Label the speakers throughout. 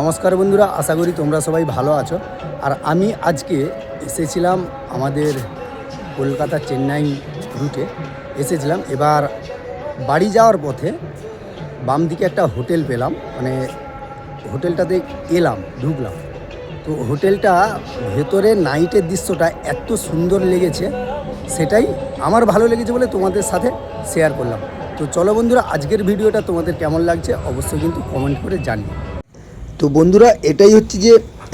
Speaker 1: নমস্কার বন্ধুরা, আশা করি তোমরা সবাই ভালো আছো। আর আমি আজকে এসেছিলাম আমাদের কলকাতা চেন্নাই রুটে। এসেছিলাম, এবার বাড়ি যাওয়ার পথে বাম দিকে একটা হোটেল পেলাম মানে হোটেলটাতে এলাম, ঢুকলাম। তো হোটেলটা ভেতরে নাইটের দৃশ্যটা এত সুন্দর লেগেছে, সেটাই আমার ভালো লেগেছে বলে তোমাদের সাথে শেয়ার করলাম। তো চলো বন্ধুরা, আজকের ভিডিওটা তোমাদের কেমন লাগছে অবশ্যই কিন্তু কমেন্ট করে জানিও। তো বন্ধুরা, এটাই হচ্ছে যে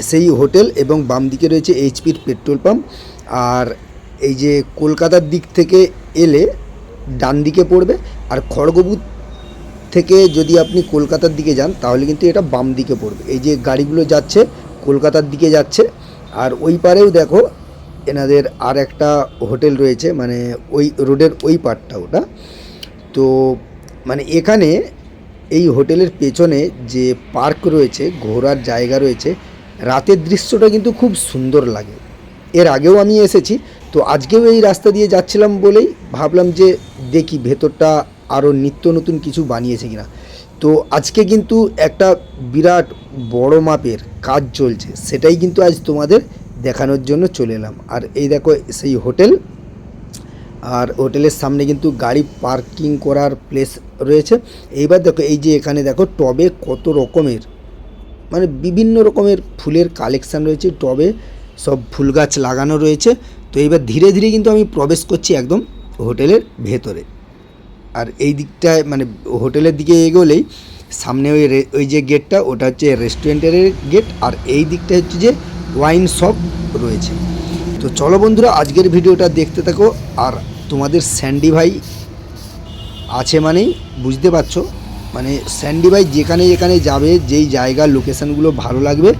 Speaker 1: সেই হোটেল এবং বাম দিকে রয়েছে এইচপির পেট্রোল পাম্প। আর এই যে কলকাতার দিক থেকে এলে ডান দিকে পড়বে। আর খড়গপুর থেকে যদি আপনি কলকাতার দিকে যান, তাহলে কিন্তু এটা বাম দিকে পড়বে। এই যে গাড়িগুলো যাচ্ছে, কলকাতার দিকে যাচ্ছে। আর ওই পারেও দেখো, এনাদের আর একটা হোটেল রয়েছে মানে ওই রোডের ওই পারটা ওটা। তো মানে এখানে এই হোটেলের পেছনে যে পার্ক রয়েছে, ঘোরার জায়গা রয়েছে, রাতের দৃশ্যটা কিন্তু খুব সুন্দর লাগে। এর আগেও আমি এসেছি, তো আজকেও এই রাস্তা দিয়ে যাচ্ছিলাম বলেই ভাবলাম যে দেখি ভেতরটা আরও নিত্য নতুন কিছু বানিয়েছে কিনা। তো আজকে কিন্তু একটা বিরাট বড় মাপের কাজ চলছে, সেটাই কিন্তু আজ তোমাদের দেখানোর জন্য চলে এলাম। আর এই দেখো, সেই হোটেল আর হোটেলের সামনে কিন্তু গাড়ি পার্কিং করার প্লেস রয়েছে। এইবার দেখো, এই যে এখানে দেখো, টবে কত রকমের মানে বিভিন্ন রকমের ফুলের কালেকশান রয়েছে। টবে সব ফুল গাছ লাগানো রয়েছে। তো এইবার ধীরে ধীরে কিন্তু আমি প্রবেশ করছি একদম হোটেলের ভেতরে। আর এই দিকটায় মানে হোটেলের দিকে এগোলেই সামনে ওই ওই যে গেটটা ওটা হচ্ছে রেস্টুরেন্টের গেট আর এই দিকটা হচ্ছে যে ওয়াইন শপ রয়েছে। তো চলো বন্ধুরা, আজকের ভিডিওটা দেখতে থাকো। আর তোমাদের স্যান্ডি ভাই আছে মানেই, বুঝতে পারছ? মানে স্যান্ডি ভাই যেখানে যেখানে যাবে, যেই জায়গার লোকেশানগুলো ভালো লাগবে,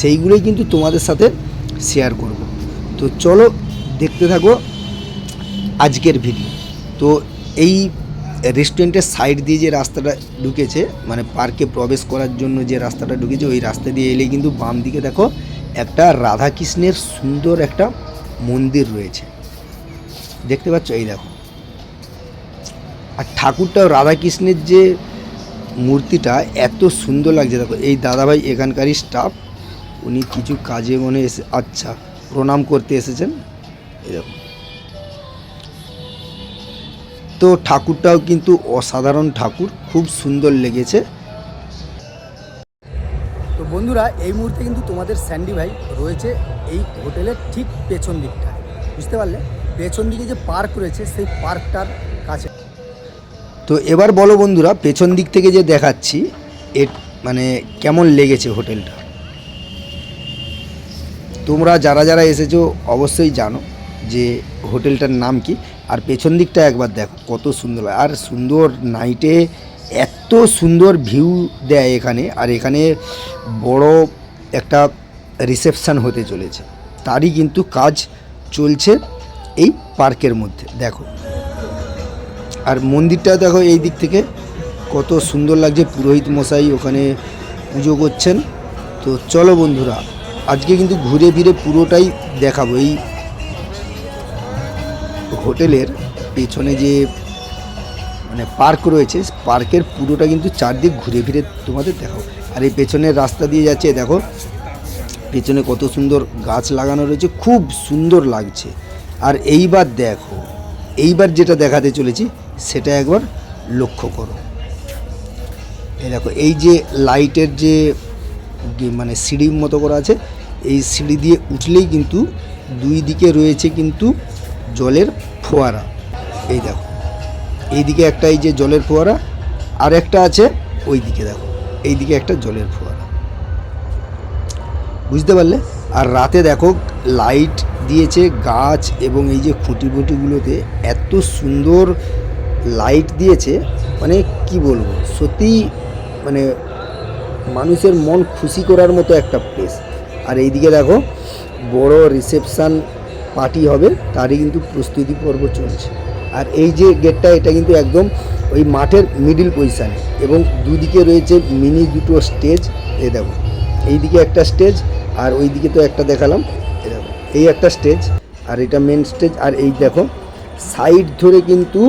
Speaker 1: সেইগুলোই কিন্তু তোমাদের সাথে শেয়ার করব। তো চলো দেখতে থাকো আজকের ভিডিও তো এই রেস্টুরেন্টের সাইড দিয়ে যে রাস্তাটা ঢুকেছে মানে পার্কে প্রবেশ করার জন্য যে রাস্তাটা ঢুকেছে, ওই রাস্তা দিয়ে এলে কিন্তু বাম দিকে দেখো একটা রাধাকৃষ্ণের সুন্দর একটা মন্দির রয়েছে। দেখতে পাচ্ছ? এই দেখো। আর ঠাকুরটাও রাধাকৃষ্ণের যে মূর্তিটা এত সুন্দর লাগছে। দেখো, এই দাদাভাই এখানকারই স্টাফ উনি কিছু কাজে মনে এসে আচ্ছা প্রণাম করতে এসেছেন। দেখো। তো ঠাকুরটাও কিন্তু অসাধারণ ঠাকুর, খুব সুন্দর লেগেছে। বন্ধুরা, এই মুহূর্তে কিন্তু তোমাদের স্যান্ডি ভাই রয়েছে এই হোটেলের ঠিক পেছন দিকটা বুঝতে পারলে? পেছন দিকে যে পার্ক রয়েছে, সেই পার্কটার কাছে। তো এবার বলো বন্ধুরা, পেছন দিক থেকে যে দেখাচ্ছি, এর মানে কেমন লেগেছে হোটেলটা? তোমরা যারা যারা এসেছ, অবশ্যই জানো যে হোটেলটার নাম কি। আর পেছন দিকটা একবার দেখো, কত সুন্দর। আর সুন্দর নাইটে এত সুন্দর ভিউ দেয় এখানে, আর এখানে বড় একটা রিসেপশান হতে চলেছে। তারই কিন্তু কাজ চলছে এই পার্কের মধ্যে, দেখো। আর মন্দিরটা দেখো এই দিক থেকে, কত সুন্দর লাগছে। পুরোহিত মশাই ওখানে পুজো করছেন। তো চলো বন্ধুরা, আজকে কিন্তু ঘুরে ফিরে পুরোটাই দেখাবো। এই হোটেলের পেছনে যে মানে পার্ক রয়েছে, পার্কের পুরোটা কিন্তু চারদিক ঘুরে ফিরে তোমাদের দেখাবো। আর এই পেছনের রাস্তা দিয়ে যাচ্ছে, দেখো, পেছনে কত সুন্দর গাছ লাগানো রয়েছে, খুব সুন্দর লাগছে। আর এইবার দেখো, এইবার যেটা দেখাতে চলেছি, সেটা একবার লক্ষ্য করো। এই দেখো, এই যে লাইটের যে মানে সিঁড়ির মতো করা আছে, এই সিঁড়ি দিয়ে উঠলেই কিন্তু দুই দিকে রয়েছে কিন্তু জলের ফোয়ারা। এই দেখো এই দিকে একটা এই যে জলের ফোয়ারা, আর একটা আছে ওই দিকে দেখো এই দিকে একটা জলের ফোয়ারা। বুঝতে পারলে? আর রাতে দেখো, লাইট দিয়েছে গাছ এবং এই যে খুঁটি খুঁটিগুলোতে এত সুন্দর লাইট দিয়েছে মানে কি বলব সত্যি মানে মানুষের মন খুশি করার মতো একটা প্লেস আর এইদিকে দেখো, বড় রিসেপশান পার্টি হবে, তারই কিন্তু প্রস্তুতি পর্ব চলছে। আর এই যে গেটটা এটা কিন্তু একদম ওই মাঠের মিডিল পজিশানে এবং দুদিকে রয়েছে মিনি দুটো স্টেজ এ দেখো। এইদিকে একটা স্টেজ আর ওই দিকে তো একটা দেখালাম এই দেখো। এই একটা স্টেজ আর এটা মেন স্টেজ আর এই দেখো সাইড ধরে কিন্তু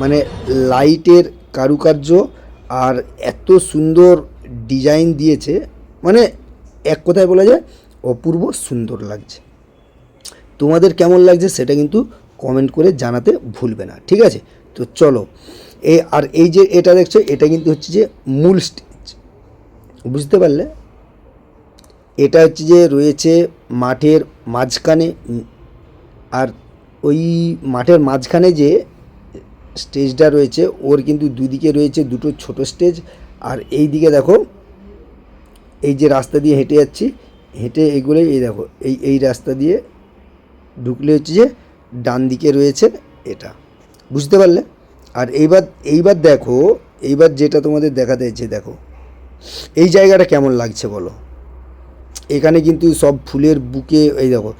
Speaker 1: মানে লাইটের কারুকার্য আর এত সুন্দর ডিজাইন দিয়েছে মানে এক কথায় বলা যায় অপূর্ব সুন্দর লাগছে। তোমাদের কেমন লাগছে সেটা কিন্তু কমেন্ট করে জানাতে ভুলবে না, ঠিক আছে? তো চলো এই আর এই যে এটা দেখছ, এটা কিন্তু হচ্ছে যে মূল স্টেজ বুঝতে পারলে? এটা হচ্ছে যে রয়েছে মাঠের মাঝখানে, আর ওই মাঠের মাঝখানে যে স্টেজটা রয়েছে, ওর কিন্তু দুদিকে রয়েছে দুটো ছোট স্টেজ আর এই দিকে দেখো, এই যে রাস্তা দিয়ে হেঁটে যাচ্ছি, হেঁটে এগুলোই এই দেখো, এই এই রাস্তা দিয়ে ঢুকলে হচ্ছে যে ডান দিকে রয়েছে এটা। বুঝতে পারলে? আর এইবার এইবার দেখো, এইবার যেটা তোমাদের দেখাতে যাচ্ছে দেখো। এই জায়গাটা কেমন লাগছে বলো? এখানে কিন্তু সব ফুলের বুকে, এই দেখো,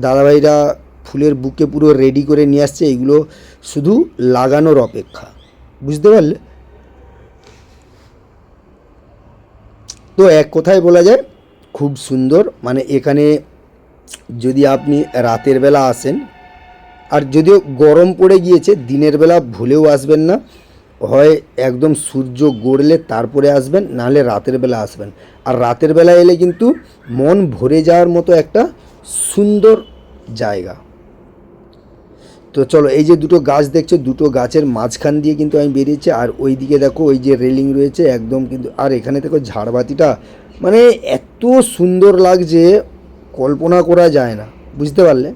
Speaker 1: দাদাভাইরা ফুলের বুকে পুরো রেডি করে নিয়ে আসছে, এগুলো শুধু লাগানোর অপেক্ষা। বুঝতে পারলে? তো এক কথায় বলা যায়, খুব সুন্দর। মানে এখানে যদি আপনি রাতের বেলা আসেন আর যদিও গরম পড়ে গিয়েছে, দিনের বেলা ভুলেও আসবেন না। হয় একদম সূর্য গড়লে তারপরে আসবেন, নাহলে রাতের বেলা আসবেন। আর রাতের বেলা এলে কিন্তু মন ভরে যাওয়ার মতো একটা সুন্দর জায়গা। তো চলো, এই যে দুটো গাছ দেখছ, দুটো গাছের মাঝখান দিয়ে কিন্তু আমি বেরিয়েছি। আর ওই দিকে দেখো, ওই যে রেলিং রয়েছে, একদম কিন্তু আর এখানে দেখো ঝাড়বাতিটা। মানে এত সুন্দর লাগছে, কল্পনা করা যায় না। বুঝতে পারলে?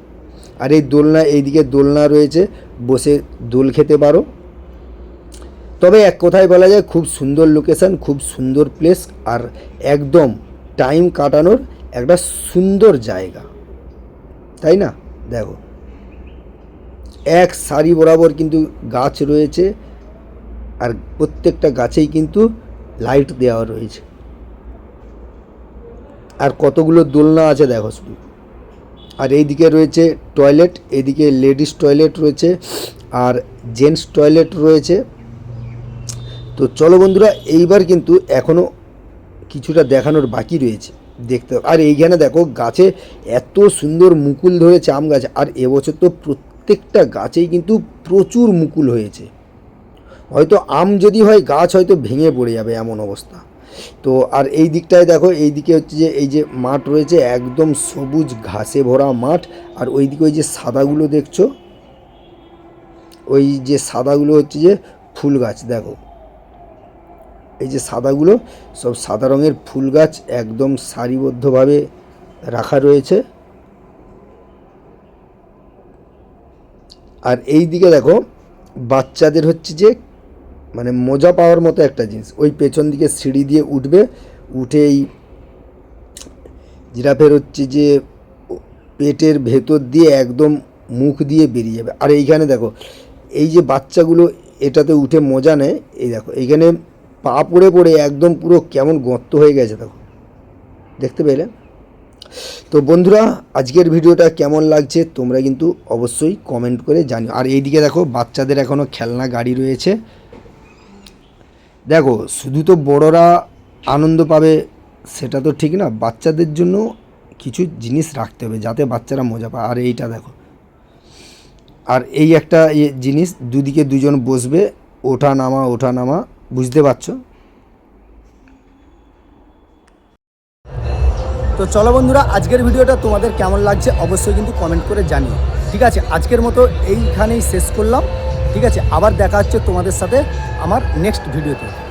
Speaker 1: আর এই দোলনা, এইদিকে দোলনা রয়েছে, বসে দোল খেতে পারো। তবে এক কথায় বলা যায়, খুব সুন্দর লোকেশন খুব সুন্দর প্লেস আর একদম টাইম কাটানোর একটা সুন্দর জায়গা। তাই না? দেখো। এক সারি বরাবর কিন্তু গাছ রয়েছে আর প্রত্যেকটা গাছেই কিন্তু লাইট দেওয়া রয়েছে। আর কতগুলো দোলনা আছে দেখো শুধু। আর এইদিকে রয়েছে টয়লেট এদিকে লেডিস টয়লেট রয়েছে আর জেন্টস টয়লেট রয়েছে। তো চলো বন্ধুরা, এইবার কিন্তু এখনও কিছুটা দেখানোর বাকি রয়েছে। দেখতে। আর এইখানে দেখো, গাছে এত সুন্দর মুকুল ধরেছে আম গাছ, আর এবছর তো প্রত্যেকটা গাছেই কিন্তু প্রচুর মুকুল হয়েছে। হয়তো আম যদি হয়, গাছ হয়তো ভেঙে পড়ে যাবে এমন অবস্থা। তো আর এই দিকটায় দেখো, এই দিকে হচ্ছে যে এই যে মাঠ রয়েছে, একদম সবুজ ঘাসে ভরা মাঠ, আর ওই দিকে ওই যে সাদাগুলো দেখছ? ওই যে সাদাগুলো হচ্ছে যে ফুল গাছ, দেখো। এই যে সাদাগুলো সব সাদা রঙের ফুল গাছ, একদম সারিবদ্ধভাবে রাখা রয়েছে। আর এই দিকে দেখো, বাচ্চাদের হচ্ছে যে মানে মজা পাওয়ার মতো একটা জিনিস। ওই পেছন দিকে সিঁড়ি দিয়ে উঠবে উঠে এই জিরাফের হচ্ছে যে পেটের ভেতর দিয়ে একদম মুখ দিয়ে বেরিয়ে যাবে। আর এইখানে দেখো, এই যে বাচ্চাগুলো এটাতে উঠে মজা নেয়, এই দেখো, এইখানে পা পড়ে পড়ে একদম পুরো কেমন গর্ত হয়ে গেছে, দেখো। দেখতে পেলে? তো বন্ধুরা, আজকের ভিডিওটা কেমন লাগছে তোমরা কিন্তু অবশ্যই কমেন্ট করে জানিও। আর এইদিকে দেখো, বাচ্চাদের এখনও খেলনা গাড়ি রয়েছে। দেখো, শুধু তো বড়রা আনন্দ পাবে, সেটা তো ঠিক না। বাচ্চাদের জন্য কিছু জিনিস রাখতে হবে, যাতে বাচ্চারা মজা পায়। আর এইটা দেখো, আর এই একটা জিনিস, দুদিকে দুজন বসবে, ওঠা নামা ওঠা নামা, বুঝতে পারছ? তো চলো বন্ধুরা, আজকের ভিডিওটা তোমাদের কেমন লাগছে অবশ্যই কিন্তু কমেন্ট করে জানিও। ঠিক আছে, আজকের মতো এইখানেই শেষ করলাম। ঠিক আছে, আবার দেখা হচ্ছে তোমাদের সাথে আমার নেক্সট ভিডিওতে